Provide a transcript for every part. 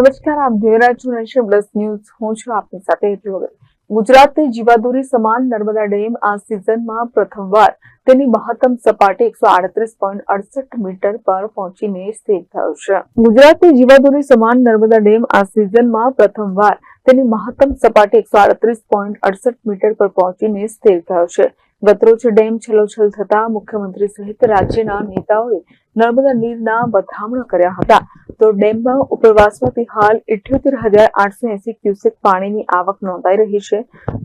નમસ્કાર, આપ જોઈ રહ્યા છો નેશન પ્લસ ન્યૂઝ. હું છું આપની સાથે હેતુ વગર. જીવાદોરી સમાન નર્મદા ડેમ આ સિઝનમાં પ્રથમવાર તેની મહત્તમ સપાટી એકસો આડત્રીસ પોઈન્ટ અડસઠ મીટર પર પહોંચીને સ્થિર થયો છે. ગુજરાતની જીવાદોરી સમાન નર્મદા ડેમ આ સિઝનમાં પ્રથમવાર તેની મહત્તમ સપાટી એકસો આડત્રીસ પોઈન્ટ અડસઠ મીટર પર પહોંચીને સ્થિર થયો છે. ગતરોજ ડેમ છલોછલ થતા મુખ્યમંત્રી સહિત રાજ્યના નેતાઓએ નર્મદા નીરના વધામણા કર્યા હતા. તો ડેમમાં ઉપરવાસમાંથી હાલ ઇઠ્યોતેર હજાર આઠસો એસી ક્યુસેક પાણીની આવક નોંધાઈ રહી છે,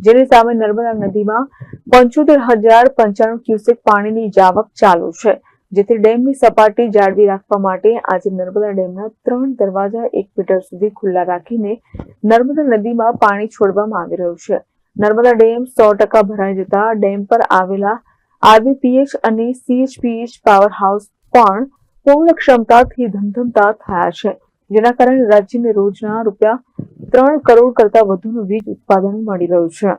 જેની સામે નર્મદા નદીમાં પંચોતેર હજાર પંચાણું ક્યુસેક પાણીની જાવક ચાલુ છે, જેથી ડેમની સપાટી જાળવી રાખવા માટે આજે નર્મદા ડેમના ત્રણ દરવાજા એક મીટર સુધી ખુલ્લા રાખીને નર્મદા નદીમાં પાણી છોડવામાં આવી રહ્યું છે. નર્મદા ડેમ સો ટકા ભરાઈ જતા ડેમ પર આવેલા આરબીપીએચ અને સીએચપીએચ પાવર હાઉસ પણ પૂર્ણ ક્ષમતાથી ધમધમતા થયા છે. જેના કારણે રાજ્યને રોજના રૂપિયા ત્રણ કરોડ કરતા વધુનું વીજ ઉત્પાદન મળી રહ્યું છે.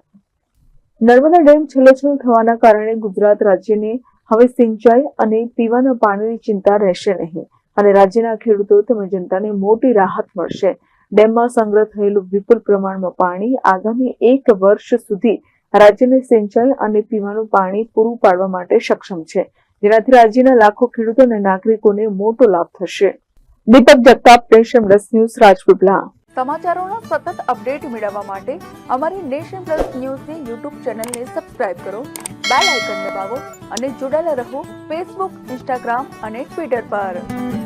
નર્મદા ડેમ છલોછલ થવાના કારણે ગુજરાત રાજ્યને હવે સિંચાઈ અને પીવાના પાણીની ચિંતા રહેશે નહીં અને રાજ્યના ખેડૂતો તેમજ જનતાને મોટી રાહત મળશે. ડેમમાં સંગ્રહ થયેલું વિપુલ પ્રમાણમાં પાણી આગામી એક વર્ષ સુધી રાજ્યને સિંચાઈ અને પીવાનું પાણી પૂરું પાડવા માટે સક્ષમ છે. જેનાથી રાજ્યના લાખો ખેડૂતો અને નાગરિકોને મોટો લાભ થશે. Deepak Jagtap nation plus news Rajpipla. સમાચારોના સતત અપડેટ મેળવવા માટે અમારી નેશન પ્લસ ન્યૂઝની યુટ્યુબ ચેનલને સબસ્ક્રાઇબ કરો, બેલ આઇકન દબાવો અને જોડાયેલા રહો ફેસબુક, ઇન્સ્ટાગ્રામ અને ટ્વિટર પર.